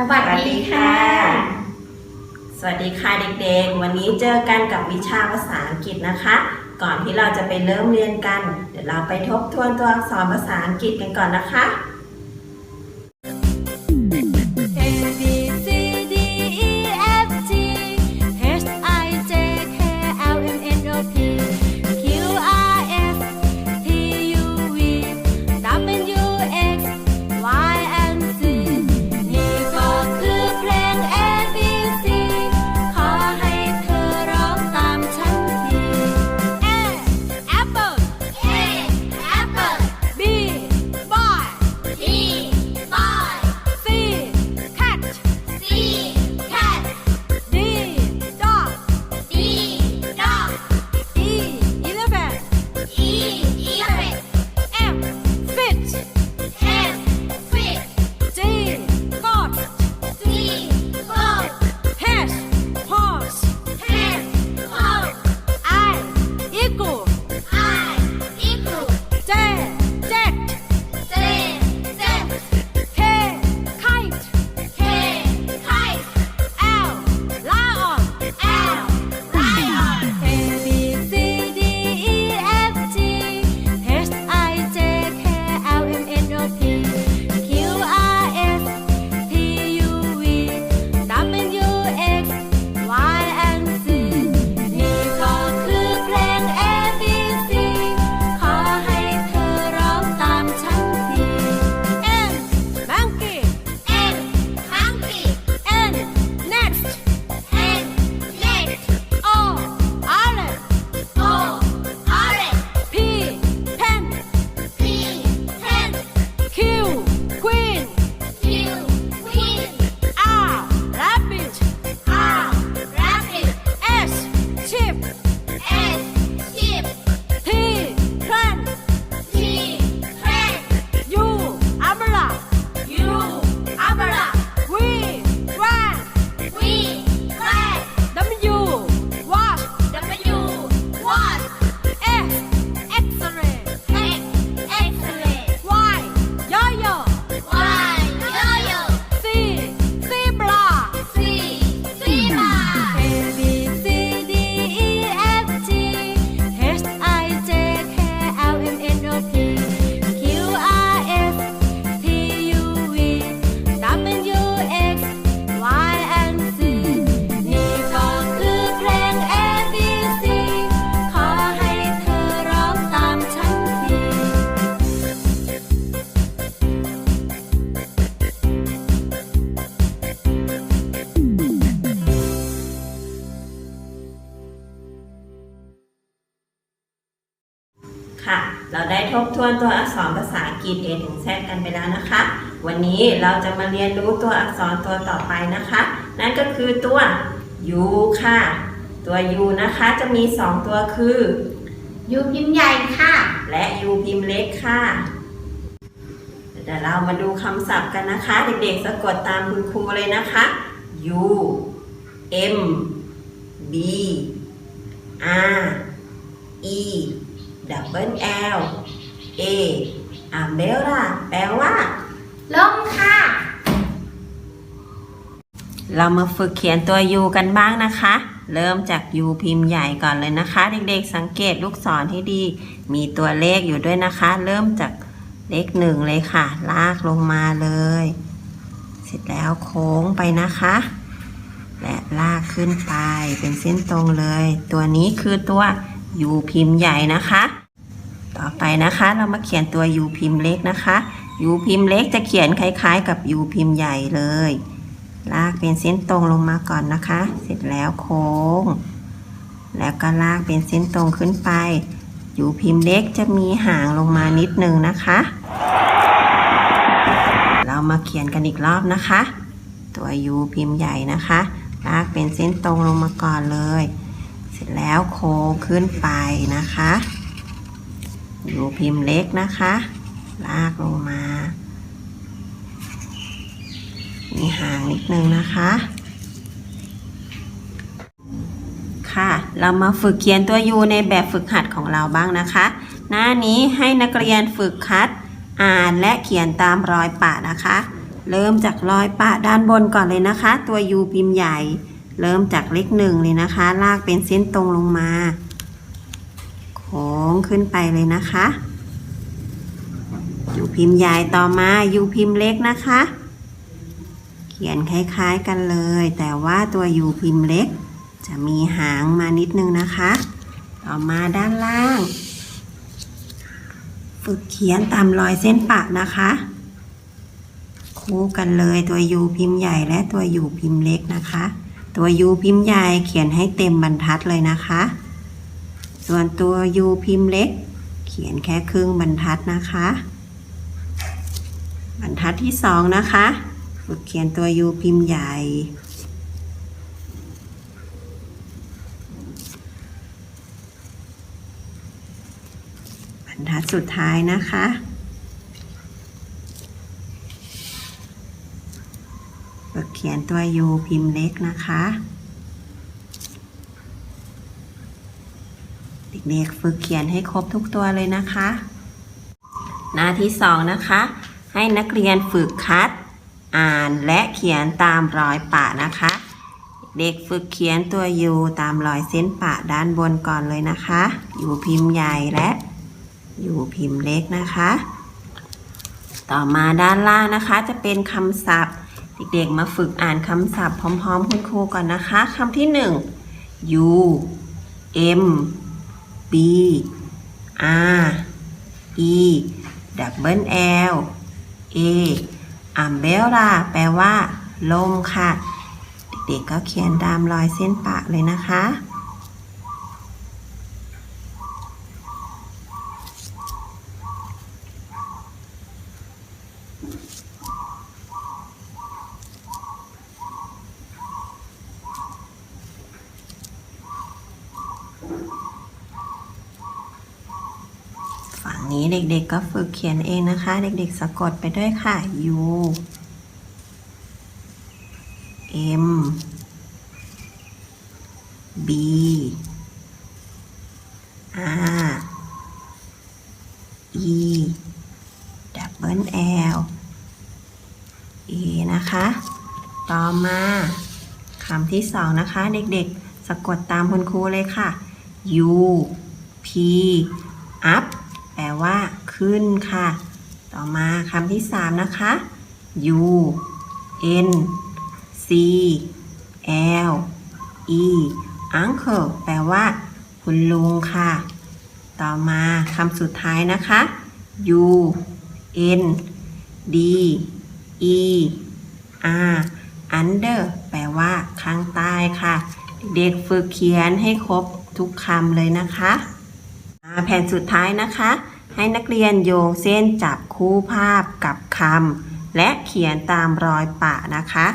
สวัสดีค่ะ สวัสดีค่ะเด็กๆ วันนี้เจอกันกับวิชาภาษาอังกฤษนะคะ ก่อนที่เราจะไปเริ่มเรียนกัน เดี๋ยวเราไปทบทวนตัวอักษรภาษาอังกฤษกันก่อนนะคะ วนตัวอักษรภาษาอังกฤษ A ถึง Z กันไปแล้วนะคะ วันนี้เราจะมาเรียนรู้ตัวอักษรตัวต่อไปนะคะ นั่นก็คือตัว U ค่ะ ตัว U นะคะจะมี 2 ตัวคือยูพิมพ์ใหญ่ค่ะ และ U พิมพ์เล็กค่ะเดี๋ยวเรามาดูคำศัพท์กันนะคะ เด็กๆสะกดตามคุณครูเลยนะคะ U M B R E double L A umbrella แปลว่า ลงค่ะ เรามาฝึกเขียนตัว U กันบ้างนะคะ เริ่มจาก U พิมพ์ใหญ่ก่อนเลยนะคะ เด็กๆ สังเกตลูกศรที่ดี มีตัวเลขอยู่ด้วยนะคะ เริ่มจากเลขหนึ่งเลยค่ะ ลากลงมาเลย เสร็จแล้วโค้งไปนะคะ และลากขึ้นไปเป็นเส้นตรงเลย ตัวนี้คือตัว U พิมพ์ใหญ่นะคะต่อ ไปนะคะ เรามาเขียนตัว U พิมพ์เล็กนะคะ U พิมพ์เล็กจะเขียนคล้ายๆ กับ U พิมพ์ใหญ่เลย ลากเป็นเส้นตรงลงมาก่อนนะคะ เสร็จแล้วโค้ง แล้วก็ลากเป็นเส้นตรงขึ้นไปอยู่พิมพ์เล็กจะมีหางลงมานิดนึงนะคะ เรามาเขียนกันอีกรอบนะคะ ตัว U พิมพ์ใหญ่นะคะ ลากเป็นเส้นตรงลงมาก่อนเลย เสร็จแล้วโค้งขึ้นไปนะคะ U พิมพ์เล็กนะคะ ลากลงมา มีหางนิดนึงนะคะ ค่ะ เรามาฝึกเขียนตัว U ในแบบฝึกหัดของเราบ้างนะคะ หน้านี้ให้นักเรียนฝึกคัด อ่านและเขียนตามรอยปะนะคะ เริ่มจากรอยปะด้านบนก่อนเลยนะคะ ตัว U พิมพ์ใหญ่ เริ่มจากเลขหนึ่งเลยนะคะ ลากเป็นเส้นตรงลงมา งขึ้นไปเลยนะคะ U พิมพ์ใหญ่ต่อมา U พิมพ์เล็กนะคะ เขียนคล้าย ๆกันเลย แต่ว่าตัว U พิมพ์เล็ก จะมีหางมานิดนึงนะคะ ต่อมาด้านล่าง ฝึกเขียนตามรอยเส้นปะนะคะ คู่กันเลยตัว U พิมพ์ใหญ่และตัว U พิมพ์เล็กนะคะ ตัว U พิมพ์ใหญ่เขียนให้เต็มบรรทัดเลยนะคะ ส่วนตัว U พิมพ์เล็ก เขียนแค่ครึ่งบรรทัดนะคะ บรรทัดที่สองนะคะฝึกเขียนตัว U พิมพ์ใหญ่ บรรทัดสุดท้ายนะคะฝึกเขียนตัว U พิมพ์เล็กนะคะ เด็กๆ ฝึกเขียนให้ครบทุกตัวเลยนะคะ หน้าที่สองนะคะ ให้นักเรียนฝึกคัด อ่านและเขียนตามรอยปะนะคะ เด็กฝึกเขียนตัว U ตามรอยเส้นปะด้านบนก่อนเลยนะคะ U พิมพ์ใหญ่และ U พิมพ์เล็กนะคะ ต่อมาด้านล่างนะคะจะเป็นคำศัพท์ เด็กๆ มาฝึกอ่านคำศัพท์พร้อม ๆ คุณครูก่อนนะคะคำที่หนึ่ง U M B R E double L A umbrella แปลว่าลมค่ะ เด็กๆก็เขียนตามรอยเส้นปะเลยนะคะ ฝั่ง นี้เด็กๆก็ฝึกเขียนเองนะคะ เด็กๆสะกดไปด้วยค่ะ U M B R E double L A นะคะ ต่อมาคำที่สองนะคะ เด็กๆ สะกดตามคุณครูเลยค่ะ U P up ว่าขึ้นค่ะ ต่อมาคำที่สามนะคะ U N C L E uncle แปลว่า คุณลุงค่ะ ต่อมาคำสุดท้ายนะคะ U N D E R under แปลว่า ข้างใต้ค่ะ เด็กฝึกเขียนให้ครบทุกคำเลยนะคะ แผ่นสุดท้ายนะคะ ให้นักเรียนโยงเส้นจับคู่ภาพกับคำและเขียนตามรอยปะนะคะ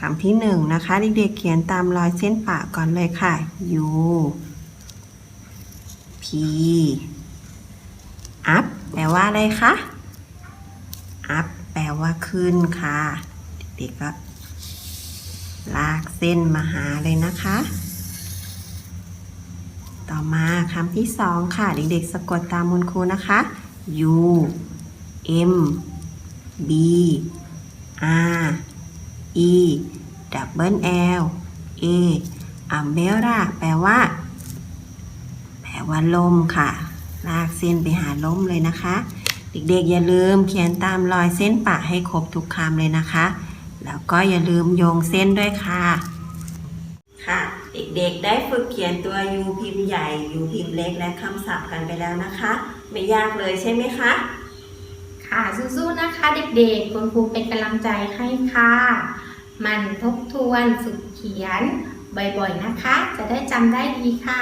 คำที่หนึ่งนะคะเด็กๆเขียนตามรอยเส้นปะก่อนเลยค่ะ U P up แปลว่าอะไรคะ up แปลว่าขึ้นค่ะ เด็กๆก็ลากเส้นมาหาเลยนะคะ ต่อมาคำที่สองค่ะ เด็กๆ สะกดตามมุนครูนะคะ U M B R E double L A umbrella แปลว่า แปลว่าลมค่ะ ลากเส้นไปหาลมเลยนะคะ เด็กๆ อย่าลืมเขียนตามรอยเส้นปะให้ครบทุกคำเลยนะคะ แล้วก็อย่าลืมโยงเส้นด้วยค่ะ ค่ะ เด็กๆ ได้ฝึกเขียนตัว U พิมพ์ใหญ่ U พิมพ์เล็กและคำศัพท์กันไปแล้วนะคะ ไม่ยากเลยใช่ไหมคะ ค่ะสู้ๆนะคะ เด็กๆ คุณครูเป็นกำลังใจให้ค่ะ มันทบทวนฝึกเขียนบ่อยๆนะคะ จะได้จำได้ดีค่ะ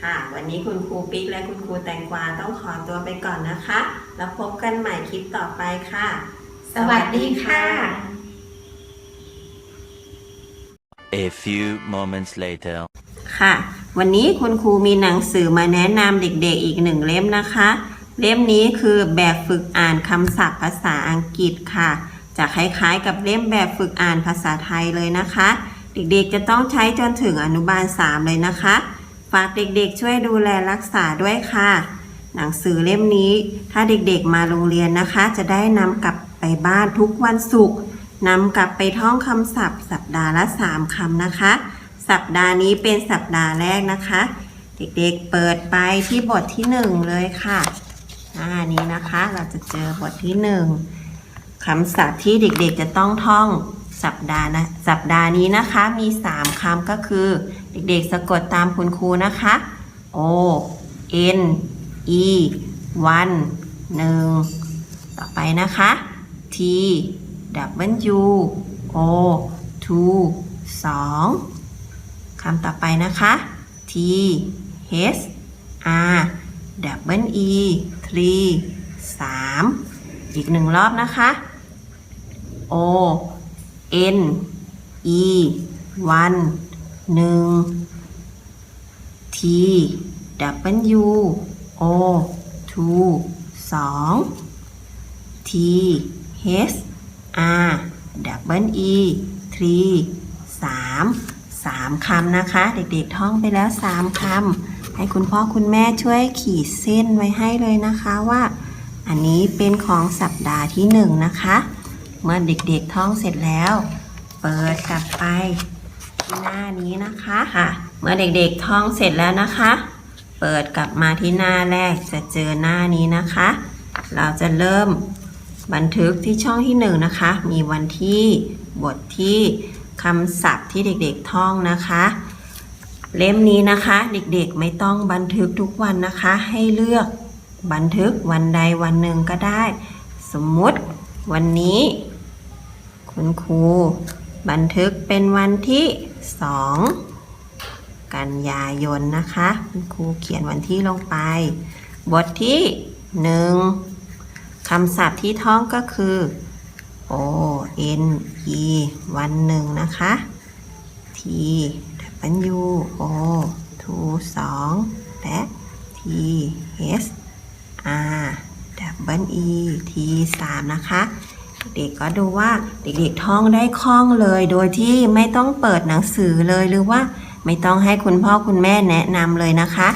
ค่ะ วันนี้คุณครูปิ๊กและคุณครูแตงกวาต้องขอตัวไปก่อนนะคะ แล้วพบกันใหม่คลิปต่อไปค่ะ สวัสดีค่ะ A few moments later. ค่ะ วันนี้คุณครูมีหนังสือมาแนะนำเด็กๆอีกหนึ่งเล่มนะคะ เล่มนี้คือแบบฝึกอ่านคำศัพท์ภาษาอังกฤษค่ะ จะคล้ายๆกับเล่มแบบฝึกอ่านภาษาไทยเลยนะคะ เด็กๆจะต้องใช้จนถึงอนุบาล 3 เลยนะคะ ฝากเด็กๆช่วยดูแลรักษาด้วยค่ะ หนังสือเล่มนี้ ถ้าเด็กๆมาโรงเรียนนะคะ จะได้นำกลับไปบ้านทุกวันศุกร์ นำกลับไปท่องคำศัพท์ สัปดาห์ละ 3 คำนะคะ สัปดาห์นี้เป็นสัปดาห์แรกนะคะ เด็กๆเปิดไปที่บทที่ 1 เลยค่ะหน้านี้นะคะเราจะเจอบทที่ 1คำศัพท์ที่เด็กๆจะต้องท่องสัปดาห์นะสัปดาห์นี้นะคะมี 3คำก็คือ เด็กๆสะกดตามคุณครูนะคะ O N E วันหนึ่งต่อไปนะคะ T W O 2 2คำต่อไปนะคะ T H R W E 3 3อีกหนึ่งรอบนะคะ O N E 1 1 T W O 2 2 T H 5ดับเบิลอีทสามสามคำนะคะ เด็กๆท่องไปแล้วสามคำให้คุณพ่อคุณแม่ช่วยขีดเส้นไว้ให้เลยนะคะว่า อันนี้เป็นของสัปดาห์ที่หนึ่งนะคะ เมื่อเด็กๆท่องเสร็จแล้ว เปิดกลับไปหน้านี้นะคะค่ะ เมื่อเด็กๆท่องเสร็จแล้วนะคะ เปิดกลับมาที่หน้าแรกจะเจอหน้านี้นะคะ เราจะเริ่ม บันทึกที่ช่องที่หนึ่งนะคะ มีวันที่บทที่คำศัพท์ที่เด็กๆท่องนะคะ เล่มนี้นะคะเด็กๆไม่ต้องบันทึกทุกวันนะคะ ให้เลือกบันทึกวันใดวันหนึ่งก็ได้ สมมุติวันนี้ คุณครูบันทึกเป็นวันที่สองกันยายนนะคะ คุณครูเขียนวันที่ลงไป บทที่หนึ่ง คำศัพท์ที่ท่องก็คือ O N E วันหนึ่งนะคะ T W O two สองและ T H R W E T สามนะคะ เด็กๆก็ดูว่าเด็กๆท่องได้คล่องเลยโดยที่ไม่ต้องเปิดหนังสือเลยหรือว่าไม่ต้องให้คุณพ่อคุณแม่แนะนำเลยนะคะ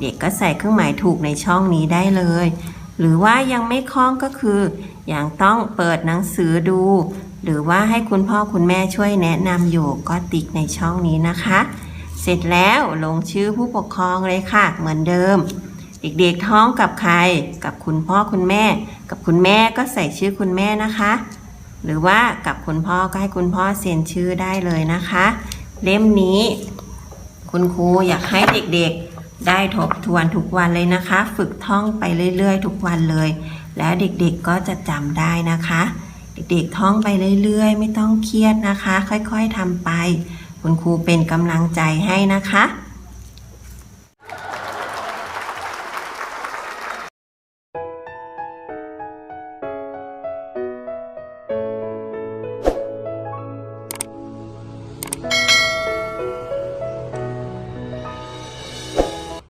เด็กก็ใส่เครื่องหมายถูกในช่องนี้ได้เลย หรือว่ายังไม่คล่องก็คือยังต้องเปิดหนังสือดู หรือว่าให้คุณพ่อคุณแม่ช่วยแนะนำอยู่ก็ติ๊กในช่องนี้นะคะ เสร็จแล้วลงชื่อผู้ปกครองเลยค่ะ เหมือนเดิม เด็กๆท้องกับใคร กับคุณพ่อคุณแม่ กับคุณแม่ก็ใส่ชื่อคุณแม่นะคะ หรือว่ากับคุณพ่อก็ให้คุณพ่อเซ็นชื่อได้เลยนะคะ เล่มนี้ คุณครูอยากให้เด็กๆ ได้ทบทวนทุกวันเลยนะคะ ฝึกท่องไปเรื่อยๆ ทุกวันเลย แล้วเด็กๆก็จะจำได้นะคะ เด็กๆท่องไปเรื่อยๆ ไม่ต้องเครียดนะคะ ค่อยๆทำไป คุณครูเป็นกำลังใจให้นะคะ